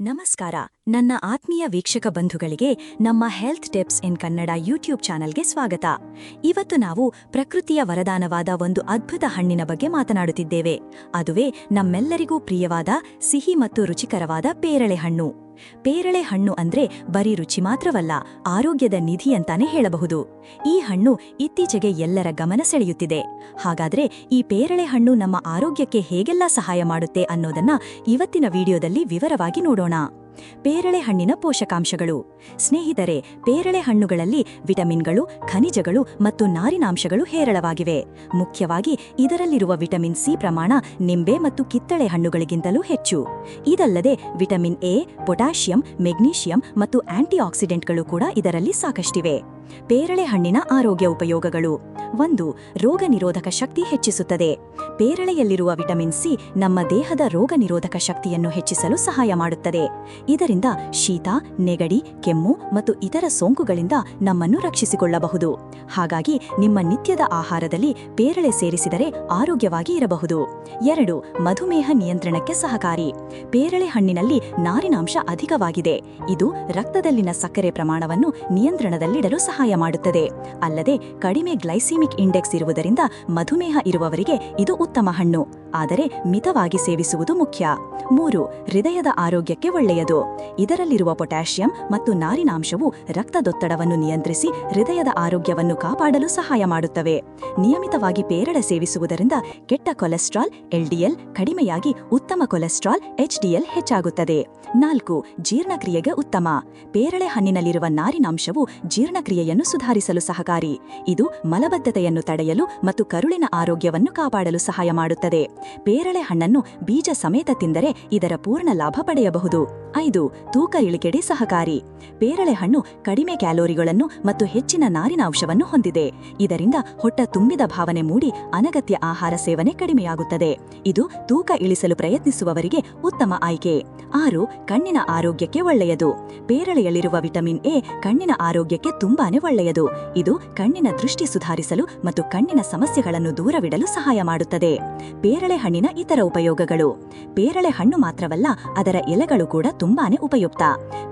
ನಮಸ್ಕಾರ ನನ್ನ ಆತ್ಮೀಯ ವೀಕ್ಷಕ ಬಂಧುಗಳಿಗೆ ನಮ್ಮ health tips in Kannada YouTube ಚಾನಲ್ಗೆ ಸ್ವಾಗತ. ಇವತ್ತು ನಾವು ಪ್ರಕೃತಿಯ ವರದಾನವಾದ ಒಂದು ಅದ್ಭುತ ಹಣ್ಣಿನ ಬಗ್ಗೆ ಮಾತನಾಡುತ್ತಿದ್ದೇವೆ. ಅದುವೇ ನಮ್ಮೆಲ್ಲರಿಗೂ ಪ್ರಿಯವಾದ, ಸಿಹಿ ಮತ್ತು ರುಚಿಕರವಾದ ಪೇರಳೆ ಹಣ್ಣು. ಪೇರಳೆ ಹಣ್ಣು ಅಂದ್ರೆ ಬರೀ ರುಚಿ ಮಾತ್ರವಲ್ಲ, ಆರೋಗ್ಯದ ನಿಧಿ ಅಂತಾನೆ ಹೇಳಬಹುದು. ಈ ಹಣ್ಣು ಇತ್ತೀಚೆಗೆ ಎಲ್ಲರ ಗಮನ ಸೆಳೆಯುತ್ತಿದೆ. ಹಾಗಾದ್ರೆ ಈ ಪೇರಳೆ ಹಣ್ಣು ನಮ್ಮ ಆರೋಗ್ಯಕ್ಕೆ ಹೇಗೆಲ್ಲ ಸಹಾಯ ಮಾಡುತ್ತೆ ಅನ್ನೋದನ್ನ ಇವತ್ತಿನ ವಿಡಿಯೋದಲ್ಲಿ ವಿವರವಾಗಿ ನೋಡೋಣ. ಪೇರಳೆ ಹಣ್ಣಿನ ಪೋಷಕಾಂಶಗಳು. ಸ್ನೇಹಿತರೆ ಪೇರಳೆ ಹಣ್ಣುಗಳಲ್ಲಿ ವಿಟಮಿನ್ಗಳು, ಖನಿಜಗಳು ಮತ್ತು ನಾರಿನಾಂಶಗಳು ಹೇರಳವಾಗಿವೆ. ಮುಖ್ಯವಾಗಿ ಇದರಲ್ಲಿರುವ ವಿಟಮಿನ್ ಸಿ ಪ್ರಮಾಣ ನಿಂಬೆ ಮತ್ತು ಕಿತ್ತಳೆ ಹಣ್ಣುಗಳಿಗಿಂತಲೂ ಹೆಚ್ಚು. ಇದಲ್ಲದೆ ವಿಟಮಿನ್ ಎ, ಪೊಟ್ಯಾಷಿಯಂ, ಮೆಗ್ನೀಷಿಯಂ ಮತ್ತು ಆಂಟಿಆಕ್ಸಿಡೆಂಟ್ಗಳು ಕೂಡ ಇದರಲ್ಲಿ ಸಾಕಷ್ಟಿವೆ. ಪೇರಳೆ ಹಣ್ಣಿನ ಆರೋಗ್ಯ ಉಪಯೋಗಗಳು. ಒಂದು ರೋಗ ನಿರೋಧಕ ಶಕ್ತಿ ಹೆಚ್ಚಿಸುತ್ತದೆ. ಪೇರಳೆಯಲ್ಲಿರುವ ವಿಟಮಿನ್ ಸಿ ನಮ್ಮ ದೇಹದ ರೋಗ ನಿರೋಧಕ ಶಕ್ತಿಯನ್ನು ಹೆಚ್ಚಿಸಲು ಸಹಾಯ ಮಾಡುತ್ತದೆ. ಇದರಿಂದ ಶೀತ, ನೆಗಡಿ, ಕೆಮ್ಮು ಮತ್ತು ಇತರ ಸೋಂಕುಗಳಿಂದ ನಮ್ಮನ್ನು ರಕ್ಷಿಸಿಕೊಳ್ಳಬಹುದು. ಹಾಗಾಗಿ ನಿಮ್ಮ ನಿತ್ಯದ ಆಹಾರದಲ್ಲಿ ಪೇರಳೆ ಸೇರಿಸಿದರೆ ಆರೋಗ್ಯವಾಗಿ ಇರಬಹುದು. ಎರಡು, ಮಧುಮೇಹ ನಿಯಂತ್ರಣಕ್ಕೆ ಸಹಕಾರಿ. ಪೇರಳೆ ಹಣ್ಣಿನಲ್ಲಿ ನಾರಿನಾಂಶ ಅಧಿಕವಾಗಿದೆ. ಇದು ರಕ್ತದಲ್ಲಿನ ಸಕ್ಕರೆ ಪ್ರಮಾಣವನ್ನು ನಿಯಂತ್ರಣದಲ್ಲಿಡಲು ಸಹಾಯ ಮಾಡುತ್ತದೆ. ಅಲ್ಲದೆ ಕಡಿಮೆ ಗ್ಲೈಸಿಮಿಕ್ ಇಂಡೆಕ್ಸ್ ಇರುವುದರಿಂದ ಮಧುಮೇಹ ಇರುವವರಿಗೆ ಇದು ಉತ್ತಮ ಹಣ್ಣು. ಆದರೆ ಮಿತವಾಗಿ ಸೇವಿಸುವುದು ಮುಖ್ಯ. ಮೂರು, ಹೃದಯದ ಆರೋಗ್ಯಕ್ಕೆ ಒಳ್ಳೆಯದು. ಇದರಲ್ಲಿರುವ ಪೊಟ್ಯಾಷಿಯಂ ಮತ್ತು ನಾರಿನಾಂಶವು ರಕ್ತದೊತ್ತಡವನ್ನು ನಿಯಂತ್ರಿಸಿ ಹೃದಯದ ಆರೋಗ್ಯವನ್ನು ಕಾಪಾಡಲು ಸಹಾಯ ಮಾಡುತ್ತವೆ. ನಿಯಮಿತವಾಗಿ ಪೇರಳೆ ಸೇವಿಸುವುದರಿಂದ ಕೆಟ್ಟ ಕೊಲೆಸ್ಟ್ರಾಲ್, ಎಲ್ಡಿಎಲ್, ಕಡಿಮೆಯಾಗಿ ಉತ್ತಮ ಕೊಲೆಸ್ಟ್ರಾಲ್, ಎಚ್ಡಿಎಲ್ ಹೆಚ್ಚಾಗುತ್ತದೆ. ನಾಲ್ಕು, ಜೀರ್ಣಕ್ರಿಯೆಗೆ ಉತ್ತಮ. ಪೇರಳೆ ಹಣ್ಣಿನಲ್ಲಿರುವ ನಾರಿನಾಂಶವು ಜೀರ್ಣಕ್ರಿಯೆಯನ್ನು ಸುಧಾರಿಸಲು ಸಹಕಾರಿ. ಇದು ಮಲಬದ್ಧತೆಯನ್ನು ತಡೆಯಲು ಮತ್ತು ಕರುಳಿನ ಆರೋಗ್ಯವನ್ನು ಕಾಪಾಡಲು ಸಹಾಯ ಮಾಡುತ್ತದೆ. ಪೇರಳೆ ಹಣ್ಣನ್ನು ಬೀಜ ಸಮೇತ ತಿಂದರೆ ಇದರ ಪೂರ್ಣ ಲಾಭ ಪಡೆಯಬಹುದು. ಐದು, ತೂಕ ಇಳಿಕೆಡೆ ಸಹಕಾರಿ. ಪೇರಳೆ ಹಣ್ಣು ಕಡಿಮೆ ಕ್ಯಾಲೋರಿಗಳನ್ನು ಮತ್ತು ಹೆಚ್ಚಿನ ನಾರಿನಾಂಶವನ್ನು ಹೊಂದಿದೆ. ಇದರಿಂದ ಹೊಟ್ಟ ತುಂಬಿದ ಭಾವನೆ ಮೂಡಿ ಅನಗತ್ಯ ಆಹಾರ ಸೇವನೆ ಕಡಿಮೆಯಾಗುತ್ತದೆ. ಇದು ತೂಕ ಇಳಿಸಲು ಪ್ರಯತ್ನಿಸುವವರಿಗೆ ಉತ್ತಮ ಆಯ್ಕೆ. ಆರು, ಕಣ್ಣಿನ ಆರೋಗ್ಯಕ್ಕೆ ಒಳ್ಳೆಯದು. ಪೇರಳೆಯಲ್ಲಿರುವ ವಿಟಮಿನ್ ಎ ಕಣ್ಣಿನ ಆರೋಗ್ಯಕ್ಕೆ ತುಂಬಾನೇ ಒಳ್ಳೆಯದು. ಇದು ಕಣ್ಣಿನ ದೃಷ್ಟಿ ಸುಧಾರಿಸಲು ಮತ್ತು ಕಣ್ಣಿನ ಸಮಸ್ಯೆಗಳನ್ನು ದೂರವಿಡಲು ಸಹಾಯ ಮಾಡುತ್ತದೆ. ಪೇರಳೆ ಹಣ್ಣಿನ ಇತರ ಉಪಯೋಗಗಳು. ಪೇರಳೆ ಹಣ್ಣು ಮಾತ್ರವಲ್ಲ, ಅದರ ಎಲೆಗಳು ಕೂಡ ತುಂಬಾನೇ ಉಪಯುಕ್ತ.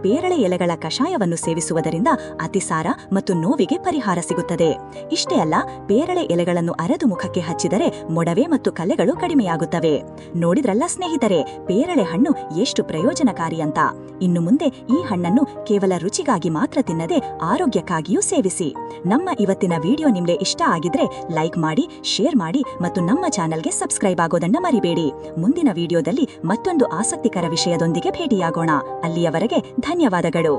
ಪೇರಳೆ ಎಲೆಗಳ ಕಷಾಯವನ್ನು ಸೇವಿಸುವುದರಿಂದ ಅತಿಸಾರ ಮತ್ತು ನೋವಿಗೆ ಪರಿಹಾರ ಸಿಗುತ್ತದೆ. ಇಷ್ಟೇ ಅಲ್ಲ ಪೇರಳೆ ಎಲೆಗಳನ್ನು ಅರೆದು ಮುಖಕ್ಕೆ ಹಚ್ಚಿದರೆ ಮೊಡವೆ ಮತ್ತು ಕಲೆಗಳು ಕಡಿಮೆಯಾಗುತ್ತವೆ. ನೋಡಿದ್ರಲ್ಲ ಸ್ನೇಹಿತರೆ ಪೇರಳೆ ಹಣ್ಣು ಎಷ್ಟು ಪ್ರಯೋಜನಕಾರಿ ಅಂತ. ಇನ್ನು ಮುಂದೆ ಈ ಹಣ್ಣನ್ನು ಕೇವಲ ರುಚಿಗಾಗಿ ಮಾತ್ರ ತಿನ್ನದೆ ಆರೋಗ್ಯಕ್ಕಾಗಿಯೂ ಸೇವಿಸಿ. ನಮ್ಮ ಇವತ್ತಿನ ವಿಡಿಯೋ ನಿಮಗೆ ಇಷ್ಟ ಆಗಿದ್ರೆ ಲೈಕ್ ಮಾಡಿ, ಶೇರ್ ಮಾಡಿ ಮತ್ತು ನಮ್ಮ ಚಾನಲ್ಗೆ ಸಬ್ಸ್ಕ್ರೈಬ್ ಆಗೋದನ್ನ ಮರಿಬೇಡಿ. ಮುಂದಿನ ವಿಡಿಯೋದಲ್ಲಿ ಮತ್ತೊಂದು ಆಸಕ್ತಿಕರ ವಿಷಯದೊಂದಿಗೆ ಭೇಟಿಯಾಗೋಣ. ಅಲ್ಲಿಯವರೆಗೆ ಧನ್ಯವಾದಗಳು.